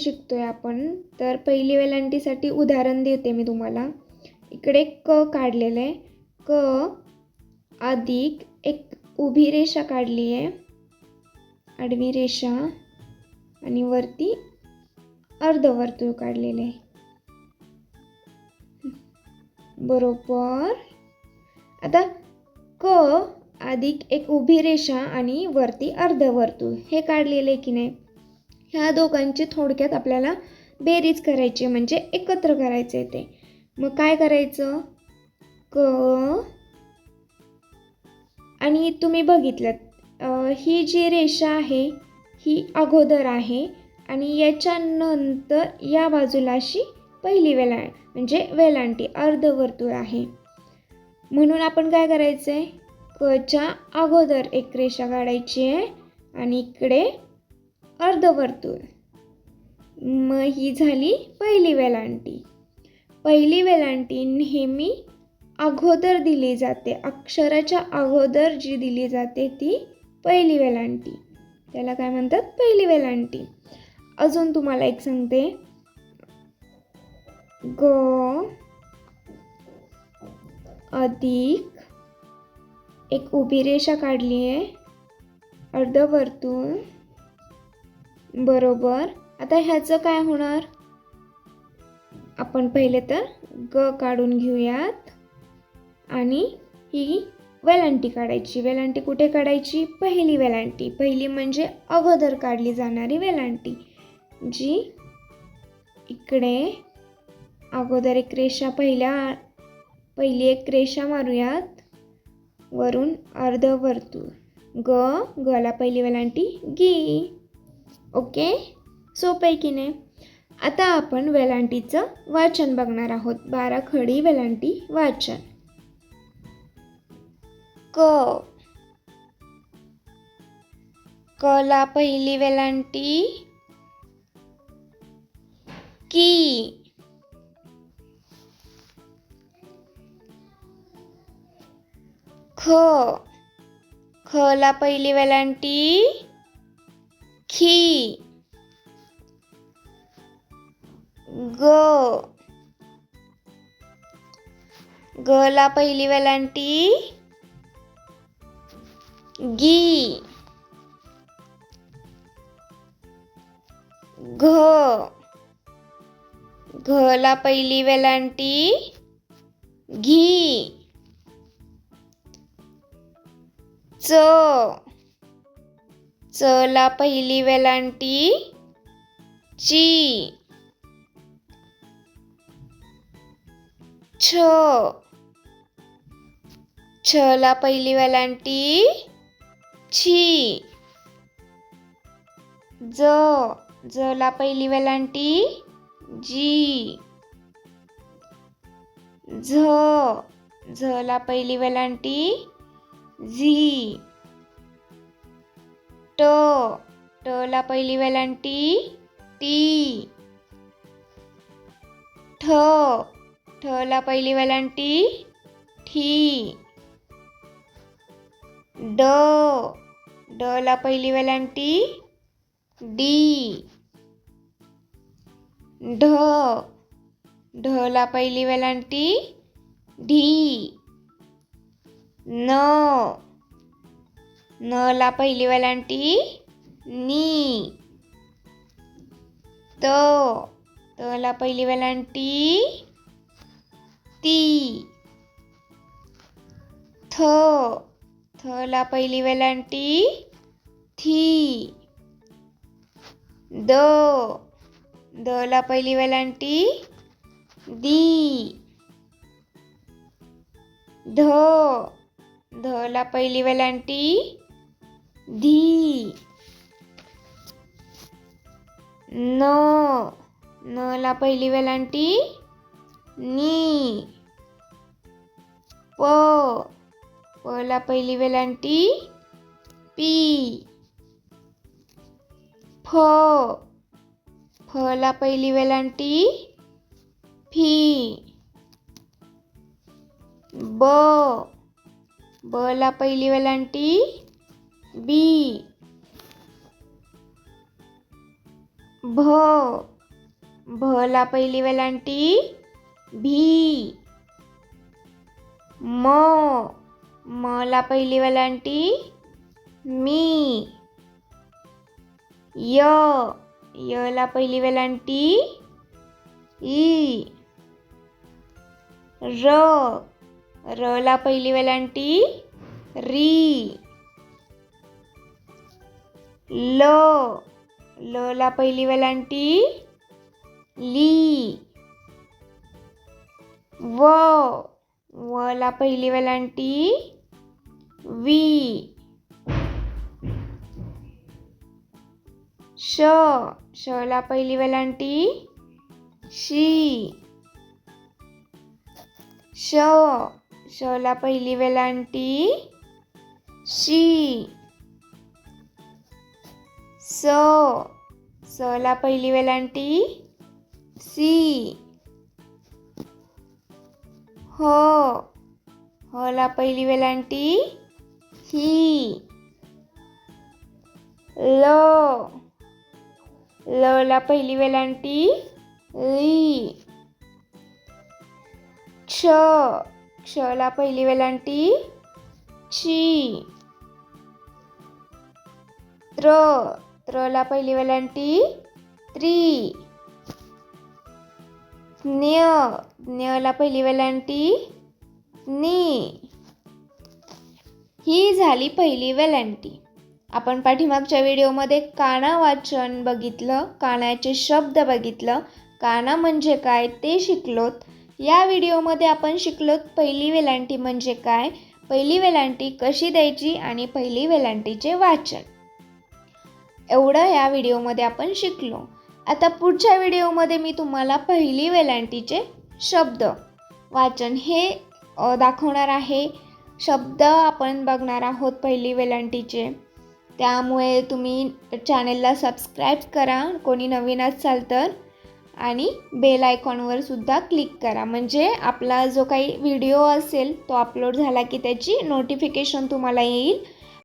शिकतोय आपण. तर पहिली वेलांटीसाठी उदाहरण देते मी तुम्हाला. इकडे क काढलेलं आहे. क अधिक एक उभी रेषा काढली आहे. आडवी रेषा आणि वरती अर्धवर्तुळ काढलेले आहे. बरोबर. आता क अधिक एक उभी रेषा आणि वरती अर्धवर्तुळ. हे काढलेलं आहे की नाही? ह्या दोघांची थोडक्यात आपल्याला बेरीज करायची आहे, म्हणजे एकत्र करायचं आहे ते. मग काय करायचं? क आणि तुम्ही बघितलं ही जी रेषा आहे ही अगोदर आहे आणि याच्यानंतर या बाजूला अशी पहिली वेला म्हणजे वेलांटी अर्धवर्तुळ आहे. म्हणून आपण काय करायचं आहे कच्या अगोदर एक रेषा काढायची आहे आणि इकडे अर्धवर्तुळ. मग ही झाली पहिली वेलांटी. पहिली वेलांटी नेहमी अगोदर दिली जाते अक्षराच्या अगोदर जी दिली जाते ती पहिली वेलांटी. त्याला काय म्हणतात? पहिली वेलांटी. अजून तुम्हाला एक सांगते. ग अधिक एक उभी रेषा काढली आहे अर्धवर्तुळ बरोबर. आता ह्याचं काय होणार? आपण पहिले तर ग काढून घेऊयात. आणि ही वेलांटी काढायची. वेलांटी कुठे काढायची? पहिली वेलांटी. पहिली म्हणजे अगोदर काढली जाणारी वेलांटी. जी इकडे अगोदर एक रेषा पहिल्या पहिली एक रेषा मारूयात. वरून अर्धवर्तुळ. ग गला पहिली वेलांटी गी. ओके? सोपं आहे की नाही? आता आपण वेलांटीचं वाचन बघणार आहोत. बारा खडी वेलांटी वाचन. क. कला पहिली वेलांटी. की. ख. खला पहिली वेलांटी. खी. ग. गला पहिली वेलांटी. गी. घ. घला पहिली वेलांटी. घी. च. चला पहिली वेलांटी. ची. छ. छला पहिली वेलांटी. छी ज. जला पहिली वेलांटी. जी. झ. झला पहिली वेलांटी. झी. ट. टला पहिली वेलांटी टी ठ. ठला पहिली वेलांटी ठी. ड. डला पहिली वेलांटी डी. ढ. ढला पहिली वेलांटी ढी. न. न ला पहिली वेलांटी नी. त. ला पहिली वेलांटी ती. थ. थला पहिली वेलांटी थी. द. दला पहिली वेलांटी दी. ध. धला पहिली वेलांटी धी न नला पहिली वेलांटी नी प पला पहिली वेलांटी पी फ फला पहिली वेलांटी फी ब बला पहिली वेलांटी बी भ भला पहिली वेलांटी भी म मला पहिली वेलांटी मी य यला पहिली वेलांटी ई र रला पहिली वेलांटी री ल लला पहिली वेलांटी ली व वला पहिली वेलांटी वी श शला पहिली वेलांटी शी श शला पहिली वेलांटी शी स सला पहिली वेलांटी सी ह हला पहिली वेलांटी ही ल लला पहिली वेलांटी ली क्ष क्षला पहिली वेलांटी ची त्र त्रला पहिली वेलांटी. त्री. ज्ञ. ज्ञला पहिली वेलांटी. नी. ही झाली पहिली वेलांटी. आपण पाठीमागच्या व्हिडिओमध्ये काना वाचन बघितलं कानाचे शब्द बघितलं. काना म्हणजे काय ते शिकलोत. या व्हिडिओमध्ये आपण शिकलोत पहिली वेलांटी म्हणजे काय पहिली वेलांटी कशी द्यायची आणि पहिली वेलांटीचे वाचन. एवढं या व्हिडिओमध्ये आपण शिकलो. आता पुढच्या व्हिडिओमध्ये मी तुम्हाला पहिली वेलांटीचे शब्द वाचन हे दाखवणार आहे. शब्द आपण बघणार आहोत पहिली वेलांटीचे. त्यामुळे तुम्ही चॅनेलला सबस्क्राईब करा कोणी नवीन असाल तर. आणि बेल आयकॉनवर सुद्धा क्लिक करा. म्हणजे आपला जो काही व्हिडिओ असेल तो अपलोड झाला की त्याची नोटिफिकेशन तुम्हाला येईल.